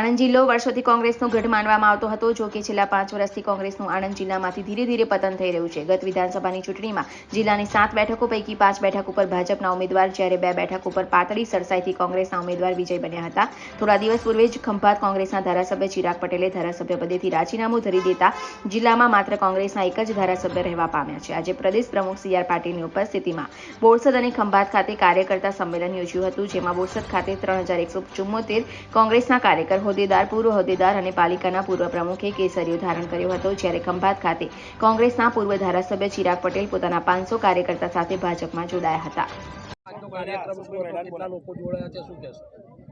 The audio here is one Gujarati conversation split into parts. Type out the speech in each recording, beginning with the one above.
આણંદ જિલ્લો વર્ષોથી કોંગ્રેસનો ગઢ માનવામાં આવતો હતો, જો કે છેલ્લા પાંચ વર્ષથી કોંગ્રેસનું આણંદ જિલ્લામાંથી ધીરે ધીરે પતન થઈ રહ્યું છે. ગત વિધાનસભાની ચૂંટણીમાં જિલ્લાની સાત બેઠકો પૈકી પાંચ બેઠક ઉપર ભાજપના ઉમેદવાર, જ્યારે બે બેઠક ઉપર પાતળી સરસાઈથી કોંગ્રેસના ઉમેદવાર વિજય બન્યા હતા. થોડા દિવસ પૂર્વે જ ખંભાત કોંગ્રેસના ધારાસભ્ય ચિરાગ પટેલે ધારાસભ્ય પદેથી રાજીનામું ધરી દેતા જિલ્લામાં માત્ર કોંગ્રેસના એક જ ધારાસભ્ય રહેવા પામ્યા છે. આજે પ્રદેશ પ્રમુખ સી આર પાટીલની ઉપસ્થિતિમાં બોરસદ અને ખંભાત ખાતે કાર્યકર્તા સંમેલન યોજ્યું હતું, જેમાં બોરસદ ખાતે ત્રણ હજાર એકસો ચુમ્મોતેર કોંગ્રેસના કાર્યકર હોદ્દેદાર પૂર્વ હોદ્દેદાર અને પાલિકાના પૂર્વ પ્રમુખે કેસરીઓ ધારણ કર્યો હતો. જ્યારે ખંભાત ખાતે કોંગ્રેસના પૂર્વ ધારાસભ્ય ચિરાગ પટેલ પોતાના પાંચસો કાર્યકર્તા સાથે ભાજપમાં જોડાયા હતા.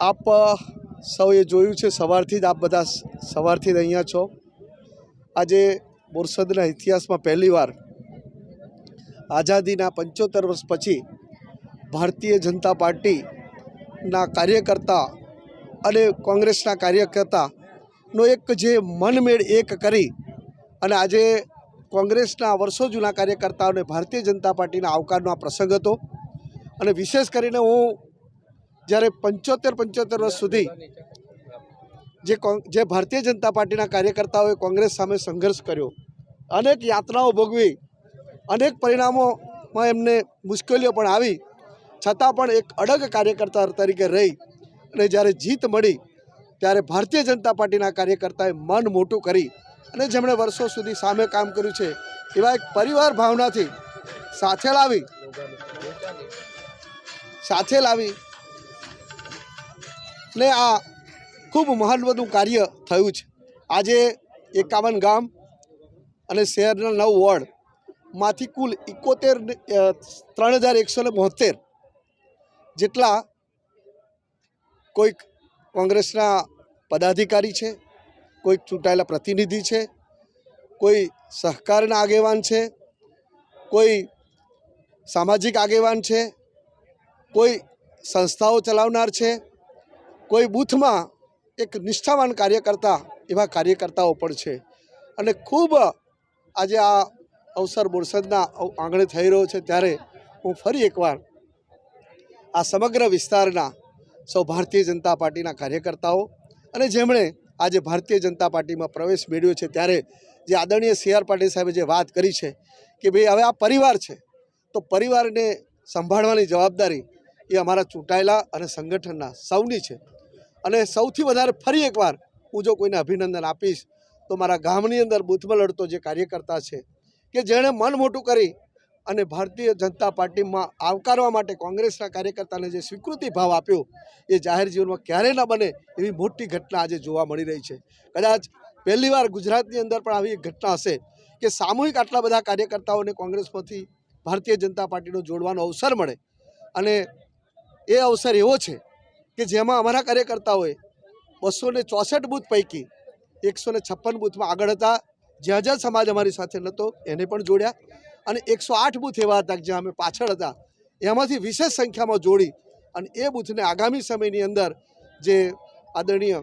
આપ સૌએ જોયું છે સવારથી જ આપ બધા સવારથી જ અહીંયા છો. આજે બોરસદના ઇતિહાસમાં પહેલીવાર આઝાદીના પંચોતેર વર્ષ પછી ભારતીય જનતા પાર્ટીના કાર્યકર્તા અને કોંગ્રેસના કાર્યકર્તાનો એક જે મનમેળ એક કરી અને આજે કોંગ્રેસના વર્ષો જૂના કાર્યકર્તાઓને ભારતીય જનતા પાર્ટીના આવકારનો આ પ્રસંગ હતો. અને વિશેષ કરીને હું જ્યારે પંચોતેર પંચોતેર વર્ષ સુધી જે જે ભારતીય જનતા પાર્ટીના કાર્યકર્તાઓએ કોંગ્રેસ સામે સંઘર્ષ કર્યો, અનેક યાતનાઓ ભોગવી, અનેક પરિણામોમાં એમને મુશ્કેલીઓ પણ આવી, છતાં પણ એક અડગ કાર્યકર્તા તરીકે રહી અને જ્યારે જીત મળી, ત્યારે ભારતીય જનતા પાર્ટીના કાર્યકર્તાએ મન મોટું કરી અને જેમણે વર્ષો સુધી સામે કામ કર્યું છે, એવા એક પરિવાર ભાવનાથી સાથે લાવી સાથે લાવી ને આ ખૂબ મહત્વનું કાર્ય થયું છે. આજે એકાવન ગામ અને શહેરના નવ વોર્ડમાંથી કુલ એકોતેર ત્રણ હજાર એકસો ને જેટલા કોઈક કોંગ્રેસના પદાધિકારી છે, કોઈક ચૂંટાયેલા પ્રતિનિધિ છે, કોઈ સહકારના આગેવાન છે, કોઈ સામાજિક આગેવાન છે, કોઈ સંસ્થાઓ ચલાવનાર છે, કોઈ બૂથમાં એક નિષ્ઠાવાન કાર્યકર્તા એવા કાર્યકર્તાઓ પણ છે. અને ખૂબ આજે આ અવસર બોરસદના આંગણે થઈ રહ્યો છે, ત્યારે હું ફરી એકવાર આ સમગ્ર વિસ્તારના સૌ ભારતીય જનતા પાર્ટીના કાર્યકર્તાઓ અને જેમણે આજે ભારતીય જનતા પાર્ટીમાં પ્રવેશ મેળવ્યો છે ત્યારે જે આદરણીય સી આર પાટીલ સાહેબે જે વાત કરી છે કે ભાઈ હવે આ પરિવાર છે, તો પરિવારને સંભાળવાની જવાબદારી એ અમારા ચૂંટાયેલા અને સંગઠનના સૌની છે. અને સૌથી વધારે ફરી એકવાર હું જો કોઈને અભિનંદન આપીશ, તો મારા ગામની અંદર બૂથમાં લડતો જે કાર્યકર્તા છે કે જેણે મન મોટું કરી અને ભારતીય જનતા પાર્ટીમાં આવકારવા માટે કોંગ્રેસના કાર્યકર્તાને જે સ્વીકૃતિ ભાવ આપ્યો, એ જાહેર જીવનમાં ક્યારેય ન બને એવી મોટી ઘટના આજે જોવા મળી રહી છે. કદાચ પહેલીવાર ગુજરાતની અંદર પણ આવી એક ઘટના હશે કે સામૂહિક આટલા બધા કાર્યકર્તાઓને કોંગ્રેસમાંથી ભારતીય જનતા પાર્ટીનો જોડવાનો અવસર મળે. અને એ અવસર એવો છે કે જેમાં અમારા કાર્યકર્તાઓએ બસો ચોસઠ બૂથ પૈકી એકસો છપ્પન બૂથમાં આગળ હતા. જ્યાં જ્યાં સમાજ અમારી સાથે નહોતો એને પણ જોડ્યા. અને એકસો આઠ બૂથ એવા હતા જ્યાં અમે પાછળ હતા. એમાંથી વિશેષ સંખ્યામાં જોડી અને એ બૂથને આગામી સમયની અંદર જે આદરણીય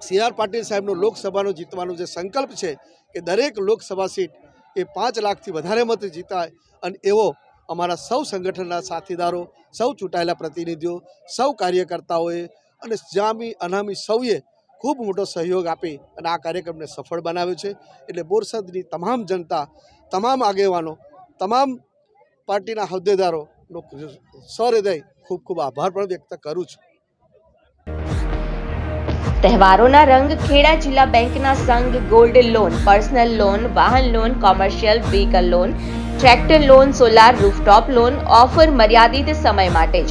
સી આર પાટીલ સાહેબનો લોકસભાનો જીતવાનો જે સંકલ્પ છે કે દરેક લોકસભા સીટ એ પાંચ લાખથી વધારે મત જીતાય અને એવો અમારા સૌ સંગઠનના સાથીદારો, સૌ ચૂંટાયેલા પ્રતિનિધિઓ, સૌ કાર્યકર્તાઓએ અને જામી અનામી સૌએ ખૂબ મોટો સહયોગ આપી અને આ કાર્યક્રમને સફળ બનાવ્યો છે. એટલે બોરસદની તમામ જનતા, તમામ આગેવાનો, તમામ પાર્ટીના હોદ્દેદારોનો સહૃદય ખૂબ ખૂબ આભાર પણ વ્યક્ત કરું છું. તહેવારોના રંગ ખેડા જિલ્લા બેંકના સંઘ ગોલ્ડ લોન, પર્સનલ લોન, વાહન loan, commercial vehicle loan, tractor loan, solar rooftop loan, offer મર્યાદિત સમય માટે જ.